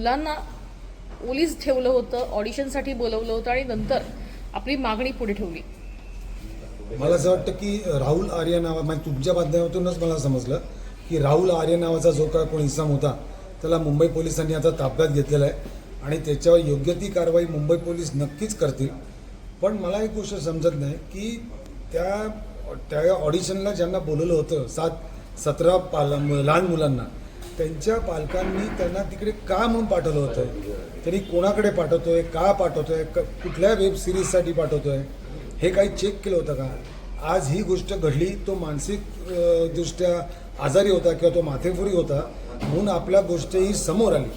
मुलांना ओलीस ठेवलं होतं ऑडिशनसाठी बोलवलं होतं आणि नंतर आपली मागणी पुढे ठेवली. मला असं वाटतं की राहुल आर्य नावा म्हणजे तुमच्या माध्यमातूनच मला समजलं की राहुल आर्य नावाचा जो काय कोण इसम होता त्याला मुंबई पोलिसांनी आता ताब्यात घेतलेला आहे आणि त्याच्यावर योग्य ती कारवाई मुंबई पोलीस नक्कीच करतील. पण मला एक गोष्ट समजत नाही की त्या त्या ऑडिशनला ज्यांना बोलवलं होतं सात सतरा पाल लहान मुलांना त्यांच्या पालकांनी त्यांना तिकडे का म्हणून पाठवलं होतं? त्यांनी कोणाकडे पाठवतोय? का पाठवतोय? क- कुठल्या वेब सिरीजसाठी पाठवतोय? हे काही चेक केलं होतं का? आज ही गोष्ट घडली तो मानसिक दृष्ट्या आजारी होता किंवा तो माथेफुरी होता म्हणून आपल्या गोष्ट ही समोर आली.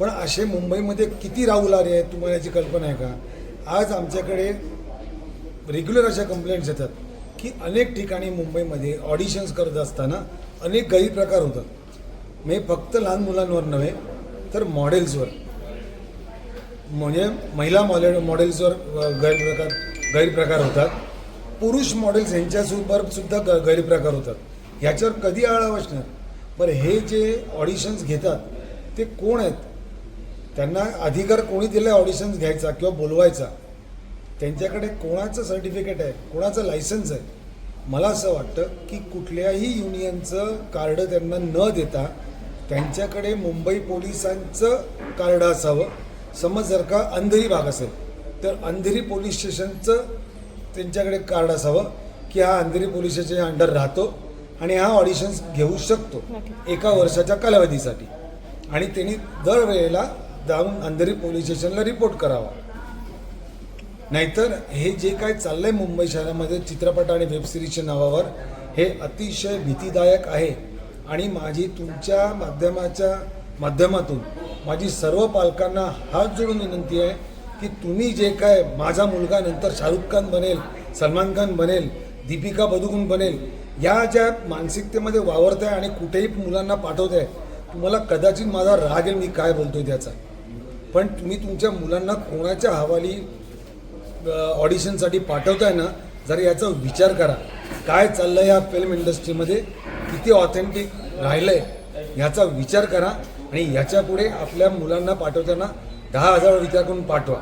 पण असे मुंबईमध्ये किती राहुल आले आहेत तुम्हाला याची कल्पना आहे का? आज आमच्याकडे रेग्युलर अशा कंप्लेंट्स येतात की अनेक ठिकाणी मुंबईमध्ये ऑडिशन्स करत असताना अनेक गैरप्रकार होतात. म्हणजे फक्त लहान मुलांवर नव्हे तर मॉडेल्सवर म्हणजे महिला मॉडेल मॉडेल्सवर गैरप्रकार गैरप्रकार होतात. पुरुष मॉडेल्स यांच्यासोबत सुद्धा ग गैरप्रकार होतात. ह्याच्यावर कधी आळा बसणार बरं हे जे ऑडिशन्स घेतात ते कोण आहेत? त्यांना अधिकार कोणी दिला ऑडिशन्स घ्यायचा किंवा बोलवायचा. त्यांच्याकडे कोणाचं सर्टिफिकेट आहे? कोणाचं लायसन्स आहे? मला असं वाटतं की कुठल्याही युनियनचं कार्ड त्यांना न देता त्यांच्याकडे मुंबई पोलिसांचं कार्ड असावं. समज जर का अंधेरी भाग असेल तर अंधेरी पोलीस स्टेशनचं त्यांच्याकडे कार्ड असावं की हा अंधेरी पोलीस स्टेशनच्या अंडर राहतो आणि हा ऑडिशन्स घेऊ शकतो एका वर्षाच्या कालावधीसाठी. आणि त्यांनी दरवेळेला जाऊन अंधेरी पोलीस स्टेशनला रिपोर्ट करावा. नाहीतर हे जे काय चाललंय मुंबई शहरामध्ये चित्रपट आणि वेबसिरीजच्या नावावर हे अतिशय भीतीदायक आहे. आणि माझी तुमच्या माध्यमाच्या माध्यमातून माझी सर्व पालकांना हात जोडून विनंती आहे की तुम्ही जे काय माझा मुलगा नंतर शाहरुख खान बनेल सलमान खान बनेल दीपिका पदुकोण बनेल या ज्या मानसिकतेमध्ये वावरत आहे आणि कुठेही मुलांना पाठवत आहे तुम्हाला कदाचित माझा राग येईल मी काय बोलतो आहे त्याचा. पण तुम्ही तुमच्या मुलांना कोणाच्या हवाली ऑडिशनसाठी पाठवताय ना जर याचा विचार करा. काय चाललं या फिल्म इंडस्ट्रीमध्ये? किती ऑथेंटिक राहिलंय ह्याचा विचार करा आणि ह्याच्या पुढे आपल्या मुलांना पाठवताना दहा हजार विचार करून पाठवा.